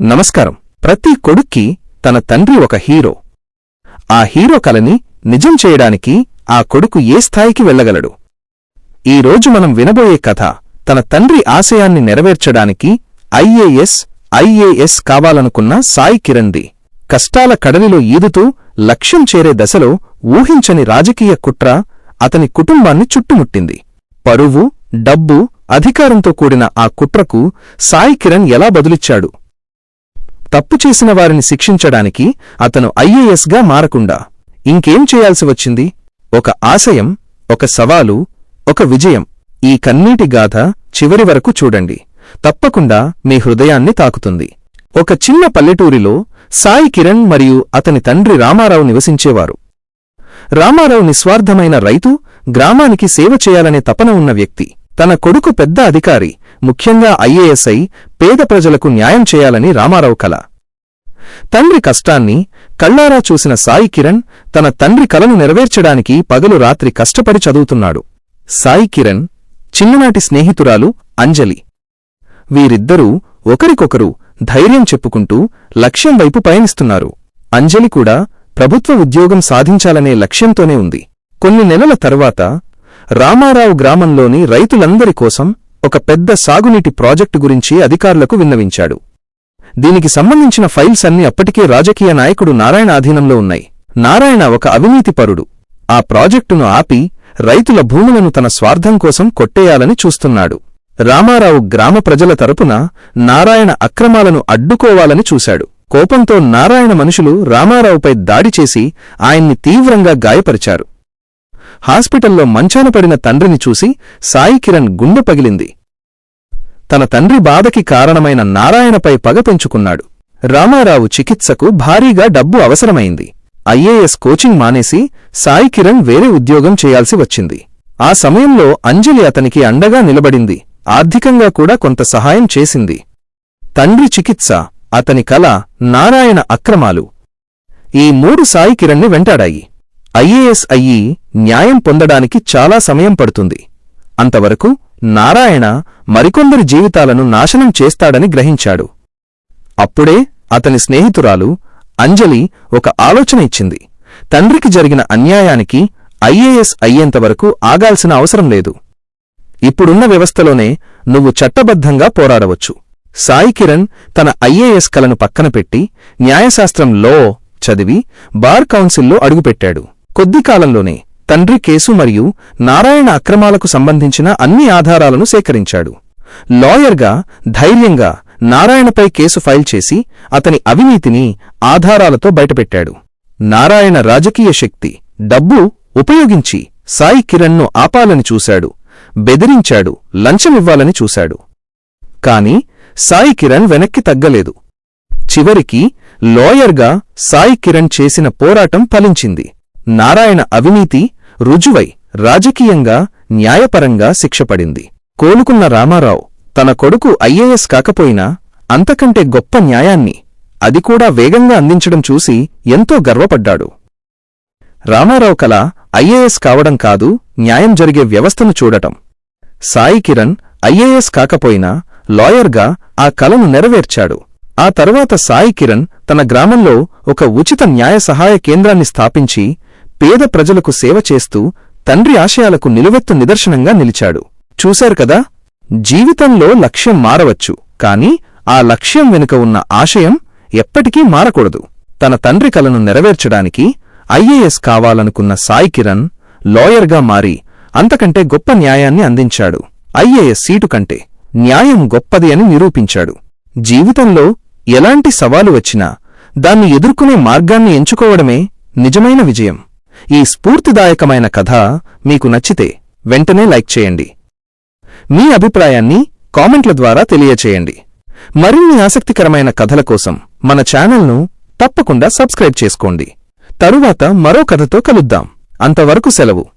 నమస్కారం. ప్రతి కొడుక్కి తన తండ్రి ఒక హీరో. ఆ హీరో కలని నిజం చేయడానికి ఆ కొడుకు ఏ స్థాయికి వెళ్ళగలడు? ఈ రోజు మనం వినబోయే కథ తన తండ్రి ఆశయాన్ని నెరవేర్చడానికి ఐఏఎస్ ఐఏఎస్ కావాలనుకున్న సాయి కిరణ్ది కష్టాల కడలిలో ఈదుతూ లక్ష్యం చేరే దశలో ఊహించని రాజకీయ కుట్ర అతని కుటుంబాన్ని చుట్టుముట్టింది. పరువు డబ్బు అధికారంతో కూడిన ఆ కుట్రకు సాయి కిరణ్ ఎలా బదులిచ్చాడు? తప్పు చేసిన వారిని శిక్షించడానికి అతను ఐఏఎస్గా మారకుండా ఇంకేం చేయాల్సి వచ్చింది? ఒక ఆశయం ఒక సవాలు ఒక విజయం. ఈ కన్నీటి గాథ చివరి వరకు చూడండి. తప్పకుండా మీ హృదయాన్ని తాకుతుంది. ఒక చిన్న పల్లెటూరిలో సాయి కిరణ్ మరియు అతని తండ్రి రామారావు నివసించేవారు. రామారావు నిస్వార్థమైన రైతు గ్రామానికి సేవ చేయాలనే తపన ఉన్న వ్యక్తి. తన కొడుకు పెద్ద అధికారి ముఖ్యంగా ఐఏఎస్ఐ పేద ప్రజలకు న్యాయం చేయాలని రామారావు కల. తండ్రి కష్టాన్ని కళ్ళారా చూసిన సాయి కిరణ్ తన తండ్రి కలను నెరవేర్చడానికి పగలు రాత్రి కష్టపడి చదువుతున్నాడు. సాయి కిరణ్ చిన్ననాటి స్నేహితురాలు అంజలి. వీరిద్దరూ ఒకరికొకరు ధైర్యం చెప్పుకుంటూ లక్ష్యం వైపు పయనిస్తున్నారు. అంజలి కూడా ప్రభుత్వ ఉద్యోగం సాధించాలనే లక్ష్యంతోనే ఉంది. కొన్ని నెలల తరువాత రామారావు గ్రామంలోని రైతులందరి కోసం ఒక పెద్ద సాగునీటి ప్రాజెక్టు గురించి అధికారులకు విన్నవించాడు. దీనికి సంబంధించిన ఫైల్స్ అన్ని అప్పటికే రాజకీయ నాయకుడు నారాయణ ఆధీనంలో ఉన్నాయి. నారాయణ ఒక అవినీతిపరుడు ఆ ప్రాజెక్టును ఆపి రైతుల భూములను తన స్వార్థం కోసం కొట్టేయాలని చూస్తున్నాడు. రామారావు గ్రామ ప్రజల తరపున నారాయణ అక్రమాలను అడ్డుకోవాలని చూశాడు. కోపంతో నారాయణ మనుషులు రామారావుపై దాడి చేసి ఆయన్ని తీవ్రంగా గాయపరిచారు. హాస్పిటల్లో మంచాన పడిన తండ్రిని చూసి సాయి కిరణ్ గుండె పగిలింది. తన తండ్రి బాధకి కారణమైన నారాయణపై పగ పెంచుకున్నాడు. రామారావు చికిత్సకు భారీగా డబ్బు అవసరమైంది. ఐఏఎస్ కోచింగ్ మానేసి సాయి కిరణ్ వేరే ఉద్యోగం చేయాల్సి వచ్చింది. ఆ సమయంలో అంజలి అతనికి అండగా నిలబడింది. ఆర్థికంగా కూడా కొంత సహాయం చేసింది. తండ్రి చికిత్స అతని కల నారాయణ అక్రమాలు. ఈ మూడు సాయి కిరణ్ని వెంటాడాయి. ఐఏఎస్ అయ్యి న్యాయం పొందడానికి చాలా సమయం పడుతుంది. అంతవరకు నారాయణ మరికొందరి జీవితాలను నాశనం చేస్తాడని గ్రహించాడు. అప్పుడే అతని స్నేహితురాలు అంజలి ఒక ఆలోచన ఇచ్చింది. తండ్రికి జరిగిన అన్యాయానికి ఐఏఎస్ అయ్యేంతవరకు ఆగాల్సిన అవసరం లేదు. ఇప్పుడున్న వ్యవస్థలోనే నువ్వు చట్టబద్ధంగా పోరాడవచ్చు. సాయి కిరణ్ తన ఐఏఎస్ కలను పక్కన పెట్టి న్యాయశాస్త్రం లో చదివి బార్ కౌన్సిల్లో అడుగుపెట్టాడు. కొద్ది కాలంలోనే తండ్రి కేసు మరియు నారాయణ అక్రమాలకు సంబంధించిన అన్ని ఆధారాలను సేకరించాడు. లాయర్గా ధైర్యంగా నారాయణపై కేసు ఫైల్ చేసి అతని అవినీతిని ఆధారాలతో బయటపెట్టాడు. నారాయణ రాజకీయ శక్తి డబ్బు ఉపయోగించి సాయి కిరణ్ను ఆపాలని చూశాడు. బెదిరించాడు లంచమివ్వాలని చూశాడు. కాని సాయి కిరణ్ వెనక్కి తగ్గలేదు. చివరికి లాయర్గా సాయి కిరణ్ చేసిన పోరాటం ఫలించింది. నారాయణ అవినీతి రుజువై రాజకీయంగా న్యాయపరంగా శిక్షపడింది. కోలుకున్న రామారావు తన కొడుకు ఐఏఎస్ కాకపోయినా అంతకంటే గొప్ప న్యాయాన్ని అది కూడా వేగంగా అందించడం చూసి ఎంతో గర్వపడ్డాడు. రామారావు కల ఐఏఎస్ కావడం కాదు న్యాయం జరిగే వ్యవస్థను చూడటం. సాయి కిరణ్ ఐఏఎస్ కాకపోయినా లాయర్గా ఆ కలను నెరవేర్చాడు. ఆ తరువాత సాయి కిరణ్ తన గ్రామంలో ఒక ఉచిత న్యాయ సహాయ కేంద్రాన్ని స్థాపించి పేద ప్రజలకు సేవ చేస్తూ తండ్రి ఆశయాలకు నిలువెత్తు నిదర్శనంగా నిలిచాడు. చూశారు కదా? జీవితంలో లక్ష్యం మారవచ్చు కాని ఆ లక్ష్యం వెనుక ఉన్న ఆశయం ఎప్పటికీ మారకూడదు. తన తండ్రి కలను నెరవేర్చడానికి ఐఏఎస్ కావాలనుకున్న సాయి కిరణ్ లాయర్గా మారి అంతకంటే గొప్ప న్యాయాన్ని అందించాడు. ఐఏఎస్ సీటు కంటే న్యాయం గొప్పది అని నిరూపించాడు. జీవితంలో ఎలాంటి సవాలు వచ్చినా దాన్ని ఎదుర్కొనే మార్గాన్ని ఎంచుకోవడమే నిజమైన విజయం. ఈ స్ఫూర్తిదాయకమైన కథ మీకు నచ్చితే వెంటనే లైక్ చేయండి. మీ అభిప్రాయాన్ని కామెంట్ల ద్వారా తెలియచేయండి. మరిన్ని ఆసక్తికరమైన కథల కోసం మన ఛానల్ను తప్పకుండా సబ్స్క్రైబ్ చేసుకోండి. తరువాత మరో కథతో కలుద్దాం. అంతవరకు సెలవు.